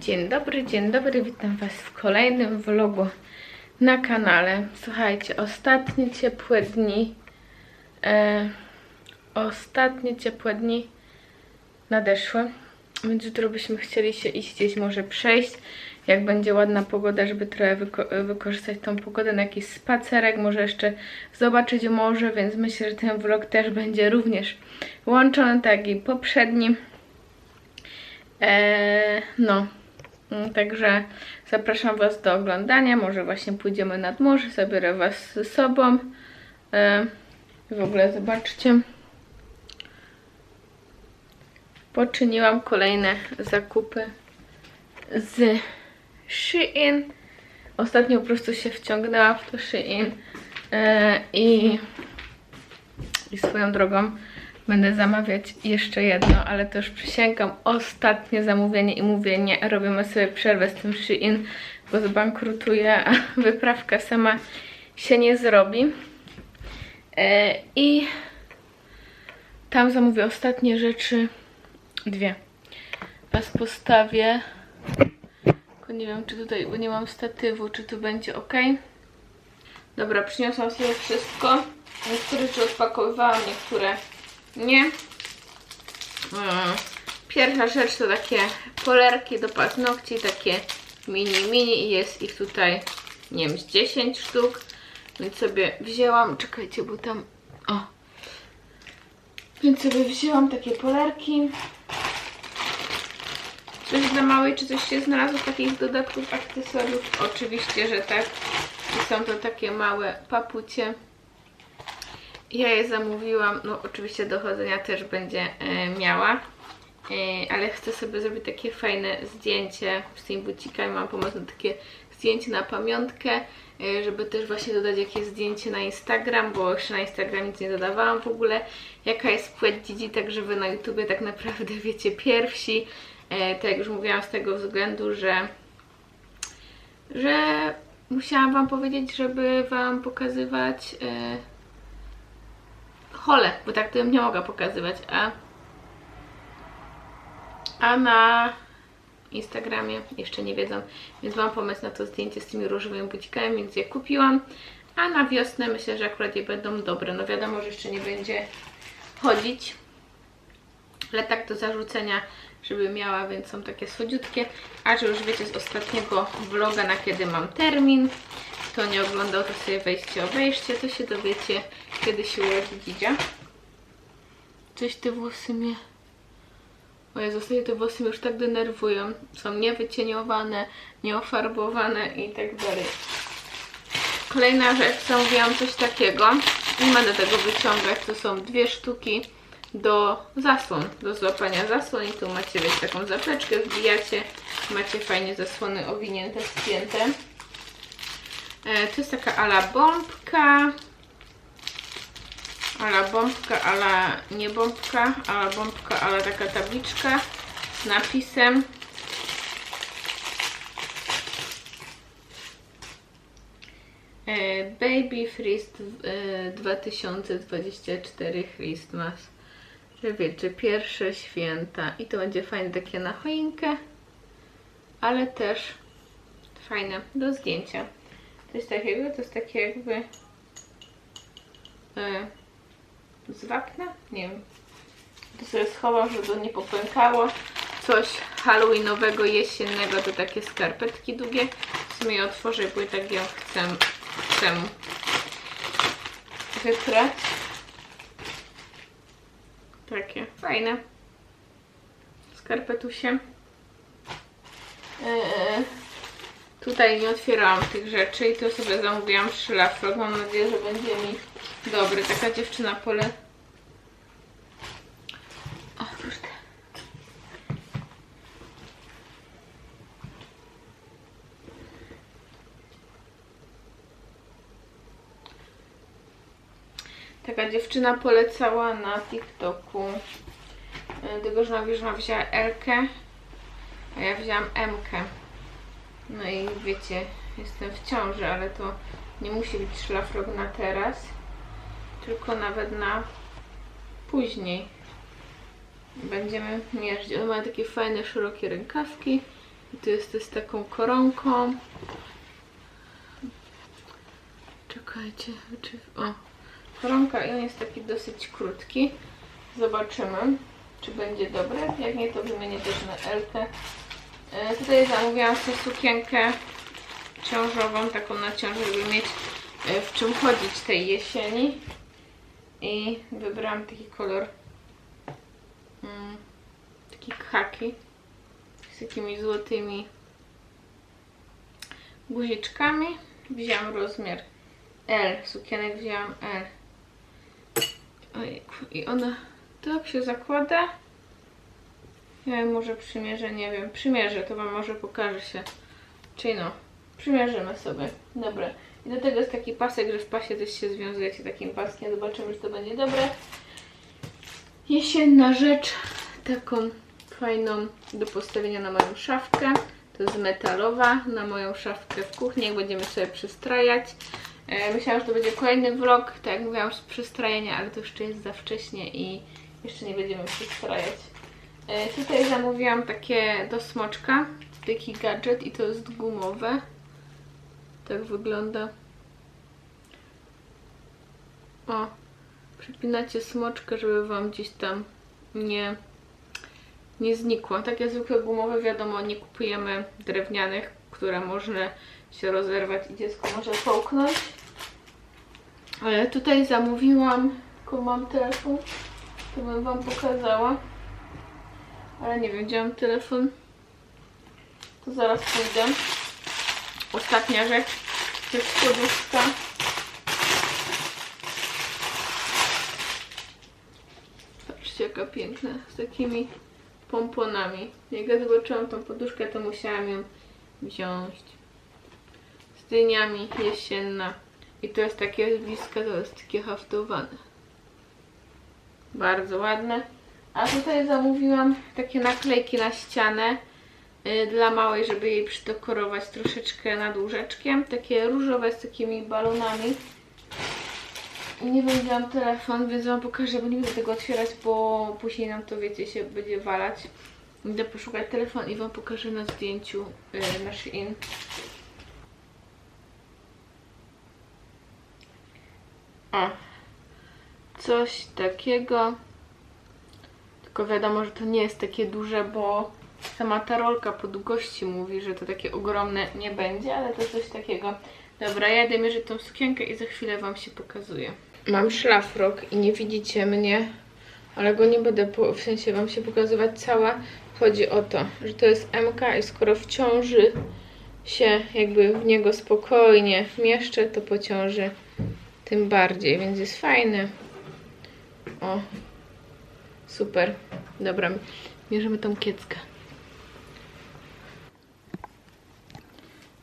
Dzień dobry, dzień dobry, witam Was w kolejnym vlogu na kanale. Słuchajcie, ostatnie ciepłe dni, e, ostatnie ciepłe dni nadeszły, więc jutro byśmy chcieli się iść gdzieś może przejść, jak będzie ładna pogoda, żeby trochę wyko- wykorzystać tą pogodę na jakiś spacerek, może jeszcze zobaczyć morze, więc myślę, że ten vlog też będzie również łączony, tak i poprzedni. Eee, no, także zapraszam Was do oglądania. Może właśnie pójdziemy nad morze, zabiorę Was ze sobą. Eee, w ogóle zobaczcie. Poczyniłam kolejne zakupy z Shein. Ostatnio po prostu się wciągnęłam w to Shein eee, i, i swoją drogą Będę zamawiać jeszcze jedno, ale to już przysięgam. Ostatnie zamówienie i mówienie. Robimy sobie przerwę z tym Shein, bo zbankrutuje, a wyprawka sama się nie zrobi. E, I tam zamówię ostatnie rzeczy. Dwie. Was postawię. Tylko nie wiem, czy tutaj, bo nie mam statywu, czy tu będzie ok. Dobra, przyniosłam sobie wszystko. Niektóre rzeczy odpakowywałam, niektóre nie. Mm. Pierwsza rzecz to takie polerki do paznokci, takie mini, mini i jest ich tutaj, nie wiem, z 10 sztuk. Więc sobie wzięłam, czekajcie, bo tam, o. Więc sobie wzięłam takie polerki. Coś dla małej, czy coś się znalazło takich dodatków, akcesoriów? Oczywiście, że tak. I są to takie małe papucie. Ja je zamówiłam, no oczywiście dochodzenia też będzie e, miała, e, ale chcę sobie zrobić takie fajne zdjęcie z tymi bucikami. Mam pomysł na takie zdjęcie na pamiątkę, e, żeby też właśnie dodać jakieś zdjęcie na Instagram, bo jeszcze na Instagram nic nie dodawałam w ogóle. Jaka jest płeć dzidzi, tak że Wy na YouTubie tak naprawdę wiecie pierwsi. Tak jak już mówiłam z tego względu, że że musiałam Wam powiedzieć, żeby Wam pokazywać hole, bo tak to bym nie mogła pokazywać, a a na Instagramie jeszcze nie wiedzą, więc mam pomysł na to zdjęcie z tymi różowymi bucikami, więc je kupiłam, a na wiosnę myślę, że akurat je będą dobre, no wiadomo, że jeszcze nie będzie chodzić, ale tak do zarzucenia, żeby miała, więc są takie słodziutkie, a że już wiecie z ostatniego vloga, na kiedy mam termin, kto nie oglądał, to sobie wejście obejrzcie, to się dowiecie, kiedy się urodzi Dzidzia. Coś te włosy mnie... O Jezu, ostatnio te włosy mnie już tak denerwują. Są niewycieniowane, nieofarbowane i tak dalej. Kolejna rzecz, zamówiłam coś takiego. Nie będę tego wyciągać. To są dwie sztuki do zasłon, do złapania zasłon i tu macie wiecie, taką zapeczkę, wbijacie, macie fajnie zasłony owinięte, spięte. E, To jest taka ala bombka. Ala bombka, ala nie bombka, ala bombka, ale taka tabliczka z napisem. E, Baby Frist e, 2024 Christmas. Że wiecie, pierwsze święta. I to będzie fajne takie na choinkę, ale też fajne do zdjęcia. Coś takiego, to jest takie jakby e, z wapna? Nie wiem. To sobie schowam, żeby to nie popękało. Coś halloweenowego, jesiennego, to takie skarpetki długie. W sumie je otworzę, i tak ją chcę, chcę wyprać. Takie fajne skarpetusie. Eee, Tutaj nie otwierałam tych rzeczy i to sobie zamówiłam szlafrok. Mam nadzieję, że będzie mi dobry. Taka dziewczyna pole. O kurde. Taka dziewczyna polecała na TikToku. Ona, że ona wzięła L-kę, a ja wzięłam M-kę. No i wiecie, jestem w ciąży, ale to nie musi być szlafrok na teraz, tylko nawet na później. Będziemy mierzyć. One mają takie fajne, szerokie rękawki, I tu jest to z taką koronką. Czekajcie, czy... O, koronka i on jest taki dosyć krótki. Zobaczymy, czy będzie dobry. Jak nie, to wymienię też na Elkę. E, tutaj zamówiłam sobie sukienkę ciążową, taką na ciążę, żeby mieć e, w czym chodzić tej jesieni. I wybrałam taki kolor mm, taki khaki z takimi złotymi guziczkami. Wziąłam rozmiar L, sukienek wzięłam L. Ojejku, i ona tak się zakłada. Może przymierzę, nie wiem, przymierzę, to wam może pokaże się. Czyli no, przymierzymy sobie. Dobra. I do tego jest taki pasek, że w pasie też się związujecie takim paskiem. Zobaczymy, czy to będzie dobre. Jesienna rzecz, taką fajną do postawienia na moją szafkę. To jest metalowa, na moją szafkę w kuchni, jak będziemy sobie przystrajać. E, myślałam, że to będzie kolejny vlog, tak jak mówiłam, z przystrajania, ale to jeszcze jest za wcześnie i jeszcze nie będziemy przystrajać. E, tutaj zamówiłam takie do smoczka, taki gadżet i to jest gumowe. Tak wygląda. O, przypinacie smoczkę, żeby wam gdzieś tam nie, nie znikło. Takie zwykłe gumowe, wiadomo, nie kupujemy drewnianych, które można się rozerwać i dziecko może połknąć. Ale tutaj zamówiłam, tylko mam telefon, to bym wam pokazała. Ale nie wiem, gdzie mam telefon. To zaraz pójdę. Ostatnia rzecz, to jest poduszka. Patrzcie, jaka piękna, z takimi pomponami. Jak ja zobaczyłam tą poduszkę, to musiałam ją wziąć. Z dyniami, jesienna. I to jest takie blisko, to jest takie haftowane. Bardzo ładne. A tutaj zamówiłam takie naklejki na ścianę y, dla małej, żeby jej przydekorować troszeczkę nad łóżeczkiem. Takie różowe z takimi balonami. Nie będziałam telefon, więc wam pokażę, bo nie będę tego otwierać, bo później nam to, wiecie, się będzie walać. Idę poszukać telefon i wam pokażę na zdjęciu y, na Shein. O, coś takiego. Tylko wiadomo, że to nie jest takie duże, bo sama ta rolka po długości mówi, że to takie ogromne nie będzie, ale to coś takiego. Dobra, ja jadę mierzyć tą sukienkę i za chwilę Wam się pokazuję. Mam szlafrok i nie widzicie mnie, ale go nie będę, po, w sensie Wam się pokazywać cała. Chodzi o to, że to jest MK i skoro w ciąży się jakby w niego spokojnie mieszczę, to po ciąży tym bardziej, więc jest fajny. O, super. Dobra, mierzymy tą kieckę.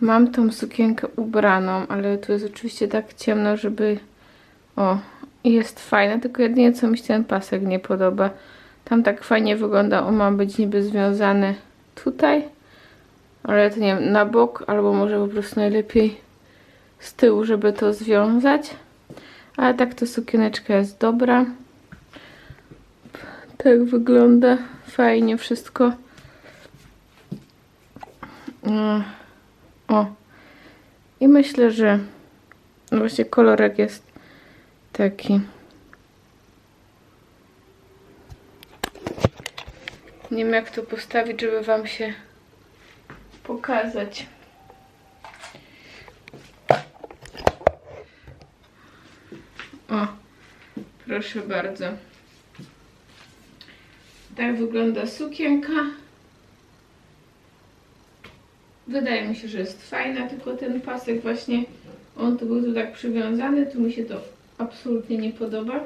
Mam tą sukienkę ubraną, ale tu jest oczywiście tak ciemno, żeby... O, jest fajna, tylko jedynie co mi się ten pasek nie podoba. Tam tak fajnie wygląda, on ma być niby związany tutaj, ale to nie wiem, na bok, albo może po prostu najlepiej z tyłu, żeby to związać. Ale tak to sukieneczka jest dobra. Tak wygląda. Fajnie wszystko. Mm. O. I myślę, że właśnie kolorek jest taki. Nie wiem jak to postawić, żeby wam się pokazać. O, proszę bardzo. Tak wygląda sukienka. Wydaje mi się, że jest fajna, tylko ten pasek właśnie, on tu był tu tak przywiązany, tu mi się to absolutnie nie podoba.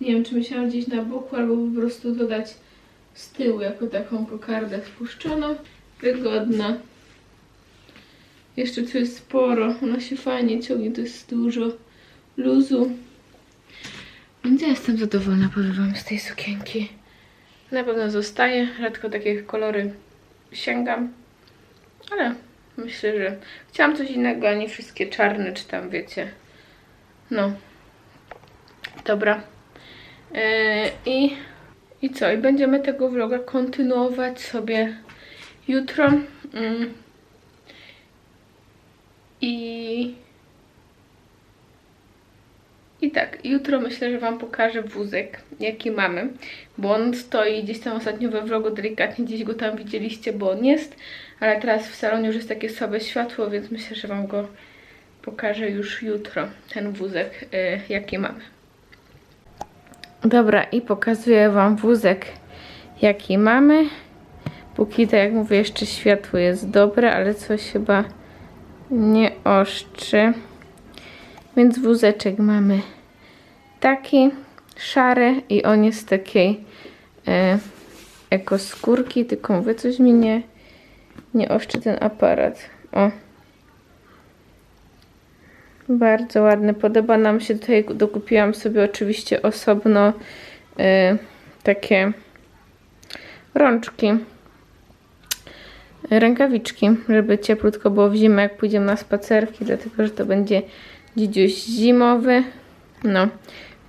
Nie wiem, czy musiałam gdzieś na boku, albo po prostu dodać z tyłu, jako taką kokardę spuszczoną. Wygodna. Jeszcze tu jest sporo, ona się fajnie ciągnie, to jest dużo luzu. Więc ja jestem zadowolona, powiem z tej sukienki. Na pewno zostaje, rzadko takie kolory sięgam, ale myślę, że chciałam coś innego, a nie wszystkie czarne, czy tam wiecie. No. Dobra. Yy, I, I co? I będziemy tego vloga kontynuować sobie jutro. Mm. I i tak, jutro myślę, że Wam pokażę wózek, jaki mamy, bo on stoi gdzieś tam ostatnio we vlogu, delikatnie gdzieś go tam widzieliście, bo on jest, ale teraz w salonie już jest takie słabe światło, więc myślę, że Wam go pokażę już jutro, ten wózek, y, jaki mamy. Dobra, i pokazuję Wam wózek, jaki mamy. Póki, tak jak mówię, jeszcze światło jest dobre, ale coś chyba nie oszczy. Więc wózeczek mamy taki szary i on jest takiej e, ekoskórki, tylko mówię, coś mi nie, nie oszczy ten aparat. O. Bardzo ładny, podoba nam się. Tutaj dokupiłam sobie oczywiście osobno e, takie rączki, rękawiczki, żeby cieplutko było w zimę, jak pójdziemy na spacerki, dlatego że to będzie dzidziuś zimowy. No,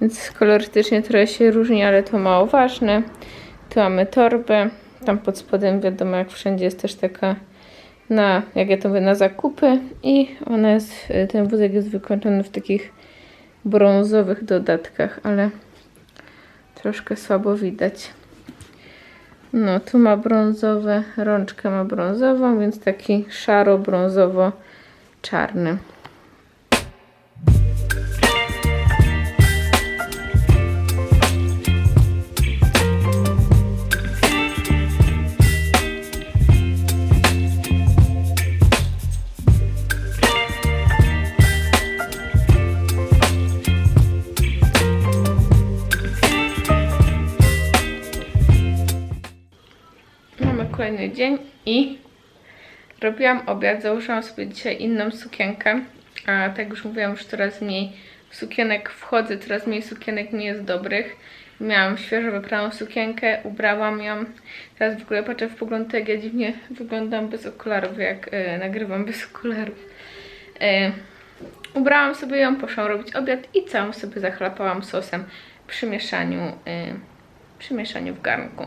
więc kolorystycznie trochę się różni, ale to mało ważne. Tu mamy torbę. Tam pod spodem wiadomo, jak wszędzie jest też taka na, jak ja to mówię, na zakupy i ona jest, ten wózek jest wykończony w takich brązowych dodatkach, ale troszkę słabo widać. No, tu ma brązowe, rączkę ma brązową, więc taki szaro-brązowo-czarny. Kolejny dzień i robiłam obiad. Założyłam sobie dzisiaj inną sukienkę. A tak już mówiłam, już coraz mniej sukienek wchodzę, coraz mniej sukienek mi jest dobrych. Miałam świeżo wypraną sukienkę, ubrałam ją. Teraz w ogóle patrzę w pogląd, jak ja dziwnie wyglądam bez okularów, jak e, nagrywam bez okularów. E, ubrałam sobie ją, poszłam robić obiad i całą sobie zachlapałam sosem przy mieszaniu, e, przy mieszaniu w garnku.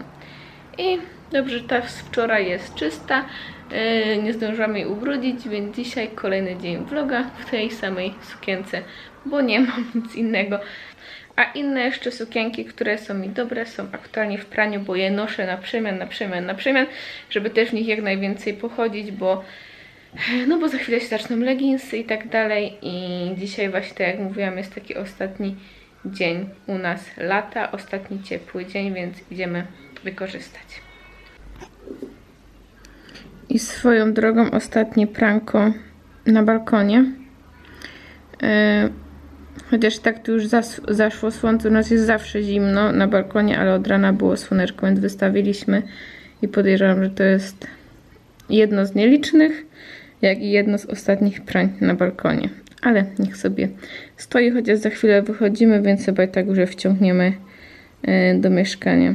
I dobrze, ta z wczoraj jest czysta. Yy, nie zdążyłam jej ubrudzić, więc dzisiaj kolejny dzień vloga w tej samej sukience, bo nie mam nic innego. A inne jeszcze sukienki, które są mi dobre, są aktualnie w praniu, bo je noszę na przemian, na przemian, na przemian, żeby też w nich jak najwięcej pochodzić, bo no bo za chwilę się zaczną leginsy i tak dalej i dzisiaj właśnie, tak jak mówiłam, jest taki ostatni dzień u nas lata, ostatni ciepły dzień, więc idziemy wykorzystać. I swoją drogą ostatnie pranko na balkonie. E, chociaż tak tu już zas zaszło słońce, u nas jest zawsze zimno na balkonie, ale od rana było słoneczko, więc wystawiliśmy i podejrzewam, że to jest jedno z nielicznych, jak i jedno z ostatnich prań na balkonie. Ale niech sobie stoi, chociaż za chwilę wychodzimy, więc chyba i tak już wciągniemy e, do mieszkania.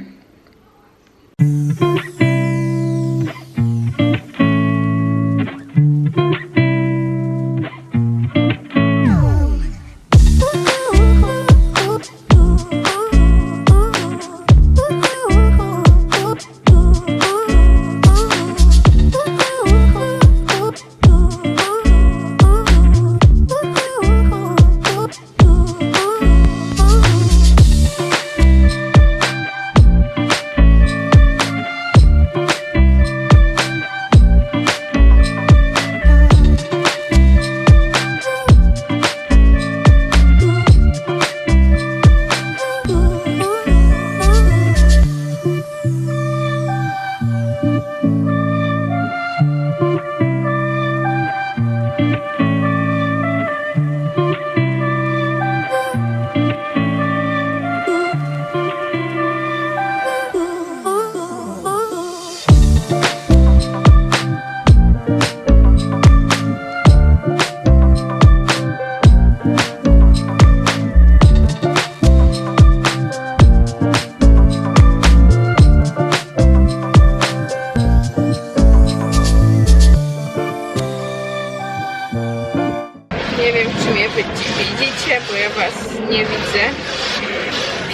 Ja was nie widzę.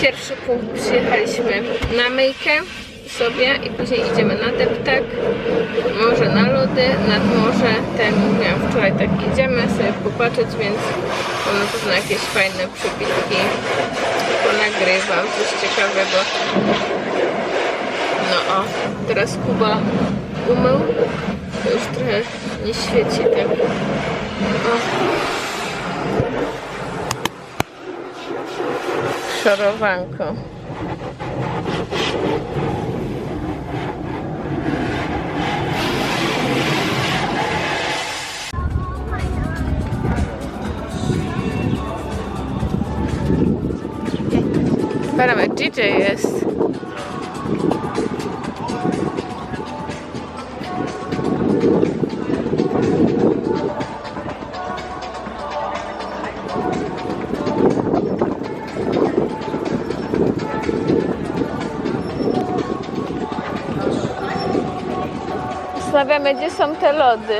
Pierwszy punkt przyjechaliśmy na myjkę sobie i później idziemy na deptak, może na lody, nad morze. Tak mówiłam wczoraj, tak idziemy sobie popatrzeć, więc na pewno jakieś fajne przybitki. Ponagrywam coś ciekawego. No o, teraz Kuba umył. To już trochę nie świeci tak. O. Szorowanko. Paramy, DJ jest. Zastanawiamy, gdzie są te lody.